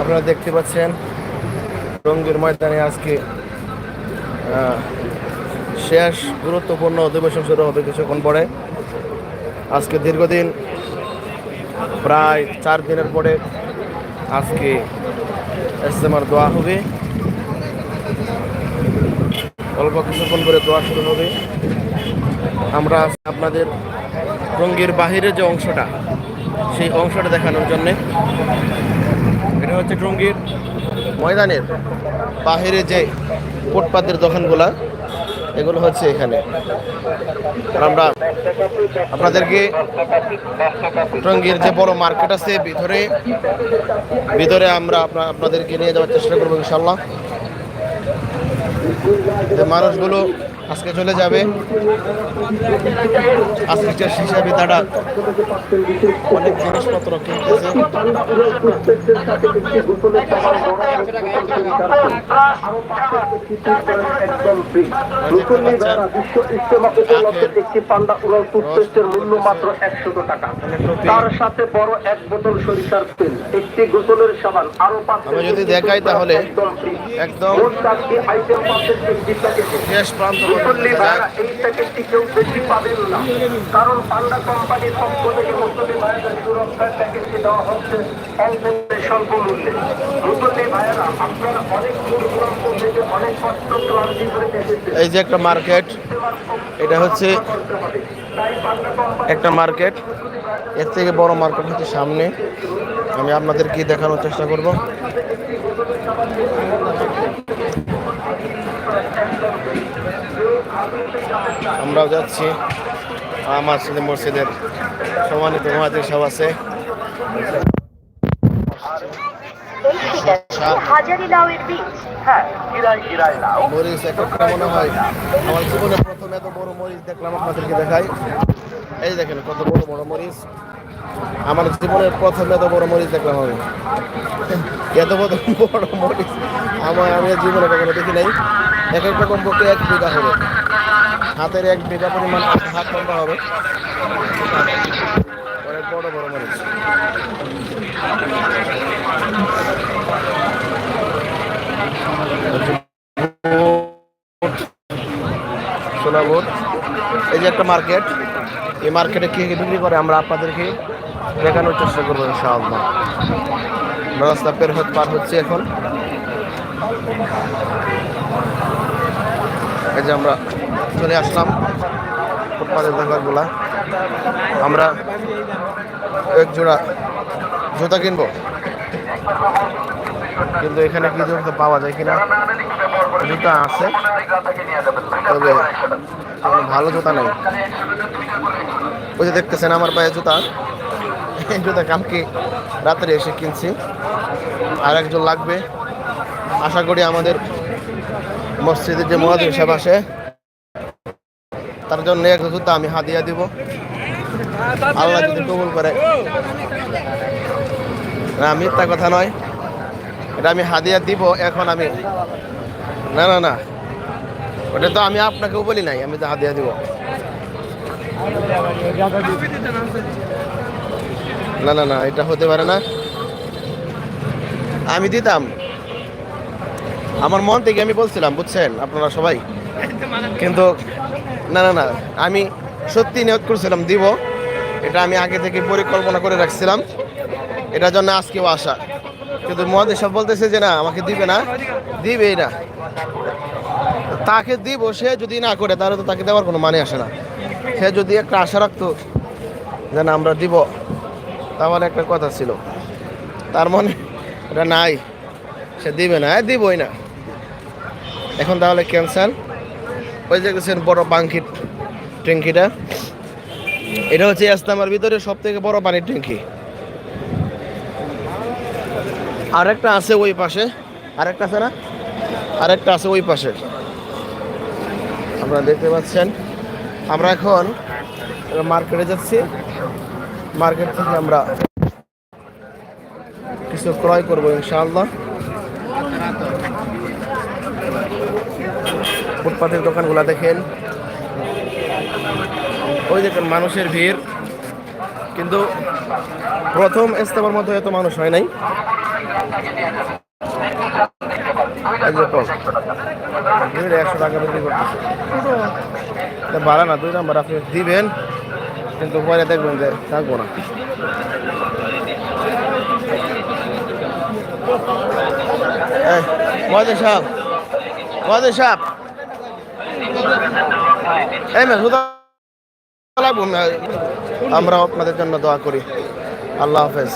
আপনারা দেখতে পাচ্ছেন, রঙ্গের ময়দানে আজকে শেষ গুরুত্বপূর্ণ অধিবেশন শুরু হবে কিছুক্ষণ পরে। আজকে দীর্ঘদিন, প্রায় চার দিনের পরে আজকে ইস্তেমার দোয়া হবে। অল্প কিছুক্ষণ করে দোয়া শুরু হবে। আমরা আপনাদের রঙ্গের বাহিরে যে অংশটা সেই অংশটা দেখানোর জন্যে। এটা হচ্ছে টঙ্গীর ময়দানের বাহিরে যে ফুটপাতের দোকানগুলা, এগুলো হচ্ছে এখানে। আমরা আপনাদেরকে টঙ্গীর যে বড় মার্কেট আছে ভিতরে ভিতরে আমরা আপনা- আপনাদেরকে নিয়ে যাওয়ার চেষ্টা করব ইনশাল্লাহ মানুষগুলো আজকে চলে যাবে। আজকে হিসাবে তারা অনেক জিনিসপত্র কিনতেছে। একটি পান্ডা উড়াল টুথপেস্টের মূল্য মাত্র একশত টাকা। তার সাথে বড় এক বোতল সরিষার তেল একটি গোসলের সাবান আরও যদি দেখাই তাহলে একদম শেষ প্রান্ত। মুসল্লি ভাইরা এই কেউ বেশি পাবেন না। কারণ পান্ডা কোম্পানির পক্ষ থেকে মুসল্লি ভাইদের সুরক্ষার দেওয়া হচ্ছে অল্প স্বল্প মূল্যে। মুসল্লি আপনারা অনেক দূর দূরান্ত থেকে অনেক কষ্ট ক্লান্তি করে এই যে একটা মার্কেট এটা হচ্ছে একটা মার্কেট এর থেকে বড় মার্কেট হচ্ছে সামনে। আমি আপনাদেরকে দেখানোর চেষ্টা করব। আমরাও যাচ্ছি। আমার ছেলে মসজিদের সম্মানিত মহাদের সব আছে। মরিচ এক একটা মনে হয়। আমার জীবনে বড় মরিচ দেখলাম এই দেখেন কত বড় বড় মরিচ। আমার জীবনের প্রথম এত বড় মরিচ দেখলাম আমি। এত বড় বড় মরিচ আমার আমি জীবনে কখনো দেখি নাই। এক একটা কমপক্ষে এক বিঘা হবে। হাতের এক বিঘা পরিমাণ হাত লম্বা হবে। অনেক বড় বড় মরিচ এই যে একটা মার্কেট, এই মার্কেটে কি কি বিক্রি করে আমরা আপনাদেরকে দেখানোর চেষ্টা করব ইনশাআল্লাহ। রাস্তা পের পার হচ্ছে এখন। এই যে আমরা চলে আসলাম ফুটপাতের দোকানগুলা আমরা এক জোড়া জুতা কিনবো। কিন্তু এখানে কি জুতো পাওয়া যায় কিনা? জুতা আছে। তবে ভালো জুতা নেই। ওই যে দেখতেছেন আমার পায়ে জুতা। জুতা কালকে রাত্রে এসে কিনছি। আর একজন লাগবে। আশা করি আমাদের মসজিদের যে মহাদেব সাহেব আসে তার জন্য এক জুতা আমি হাদিয়া দিব। আল্লাহ যদি কবুল করে। না, মিথ্যা কথা নয়। এটা আমি হাদিয়া দিব, এখন আমি না না না। ওটা তো আমি আপনাকেও বলি নাই, আমি তো হাদিয়া দিব। না না না, এটা হতে পারে না। আমি দিতাম। আমার মন থেকে আমি বলছিলাম, বুঝছেন, আপনারা সবাই। কিন্তু না না না, আমি সত্যি নিয়োগ করছিলাম, দিব। এটা আমি আগে থেকে পরিকল্পনা করে রাখছিলাম। এটার জন্য আজকেও আসা কিন্তু মহাদেশ বলতেছে যে না, আমাকে দিবে না। দিবেই না। তাকে দিব, সে যদি না করে, তাহলে তো তাকে দেওয়ার কোনো মানে আসে না। সে যদি একটা আশা রাখতো যে না, আমরা দিব, তাহলে একটা কথা ছিল। তার মনে এটা নাই। সে দিবে না হ্যাঁ দিবই না। এখন তাহলে ক্যান্সার ওই যে গেছেন বড় পাঙ্কির ট্যাঙ্কিটা। এটা হচ্ছে ইস্তামার ভিতরে সব থেকে বড় পানির ট্যাঙ্কি। আরেকটা আছে ওই পাশে। আরেকটা আছে না? আরেকটা আছে ওই পাশে। আপনারা দেখতে পাচ্ছেন। আমরা এখন মার্কেটে যাচ্ছি। মার্কেট থেকে আমরা কিছু ক্রয় করব ইনশাআল্লাহ। ফুটপাতের দোকানগুলো দেখেন। ওই দেখেন মানুষের ভিড়। কিন্তু প্রথম ইস্তেমার মতো এত মানুষ হয় নাই। একশো টাকা বিক্রি করতেছে। ভাড়া না, দুই নাম্বার আপনি দিবেন, কিন্তু পরে দেখবেন যে থাকব না। মহাদেব সাহেব মহাদেব সাহেব। আমরা আপনাদের জন্য দোয়া করি আল্লাহ হাফেজ